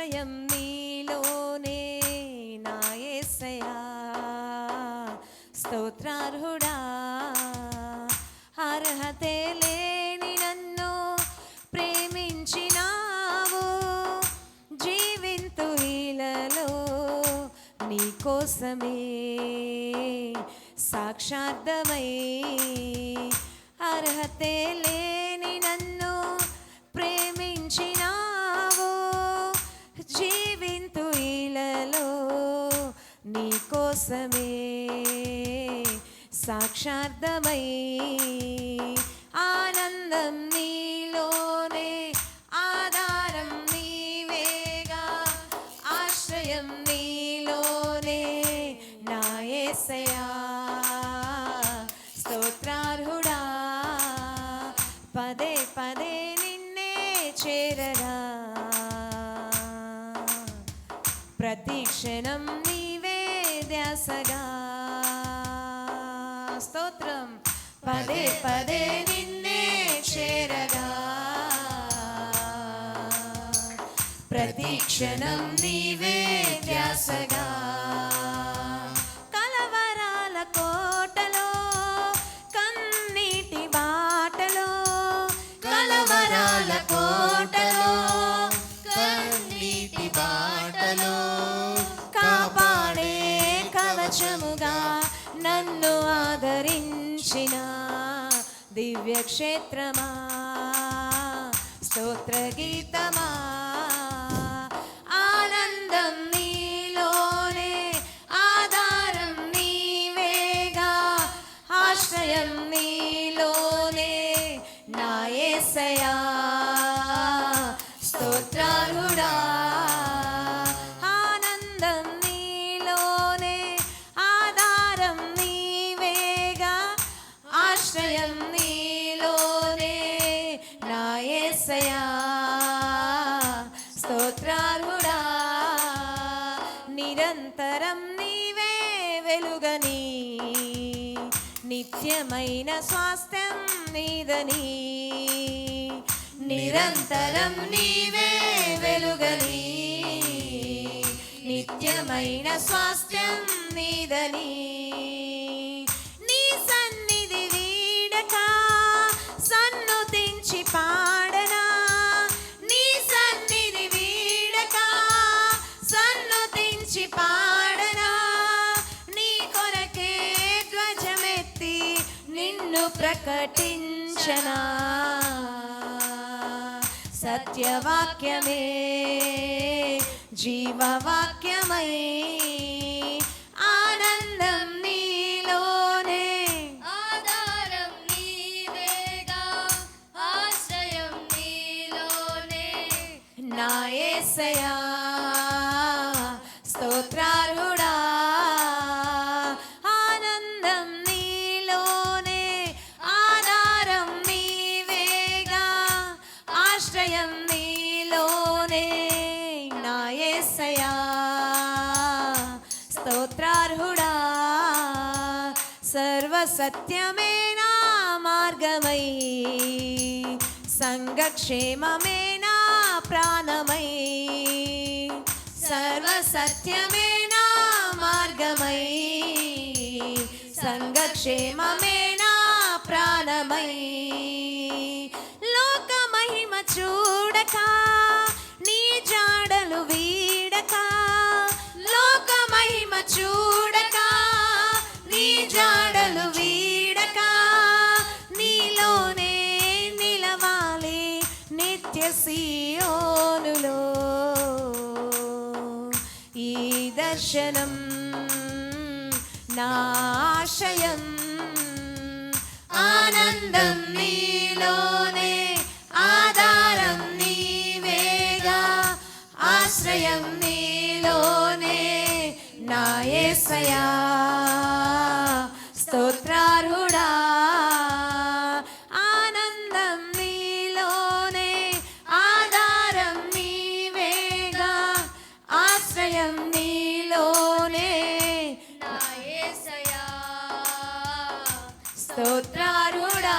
ఆశ్రయం నీలోనే నా యేసయ్యా స్తోత్రార్హుడా అర్హతే లేని నన్ను ప్రేమించినావు. జీవింతు ఇలలో నీకోసమే సాక్షార్థమై అర్హతే లేని కోసమే సాక్షార్థమై ఆనందం నీలోనే ఆధారం నీవేగా ఆశ్రయం నీలోనే నాయసయా స్తోత్రార్హుడా పదే పదే నిన్నే చేరరా. ప్రతి క్షణం నీవే స్తోత్రం. పదే పదే నిన్నే చేరగా. ప్రతి క్షణం నీవే ధ్యాసగా. కవచముగా నన్ను ఆదరించిన దివ్య క్షేత్రమా స్తోత్ర గీతమా ఆనందం నీలోనే ఆధారం నీవేగా ఆశ్రయం నీ వెలుగని నిత్యమైన స్వాస్థ్యం నీదని. నిరంతరం నీవే వెలుగని. నిత్యమైన స్వాస్థ్యం నీదని. ప్రకటించనా? సత్యవాక్యమే జీవవాక్యమై ఆనందం నీలోనే. ఆధారం నీవేగా ఆశ్రయం నీలోనే. నా యేసయ్యా ఆశ్రయం నీలోనే నా ఏసయా స్తోత్రార్హుడా సర్వసత్యమే నా మార్గమై సంఘక్షేమమే నా ప్రాణమై సర్వసత్యమే నా మార్గమై సంఘక్షేమమే నా ప్రాణమై. చూడక నీ జాడలు వీడక లోక మహిమ చూడక నీ జాడలు వీడక నీలోనే నిలవాలి నిత్య సీయోనులో. ఈ దర్శనం నాశయం ఆనందం నీలో. భయం నీలోనే నా ఏసయా స్తోత్రార్హుడా ఆనందం నీలోనే ఆధారం నీవేగా ఆశ్రయం నీలోనే నా ఏసయా స్తోత్రారుడా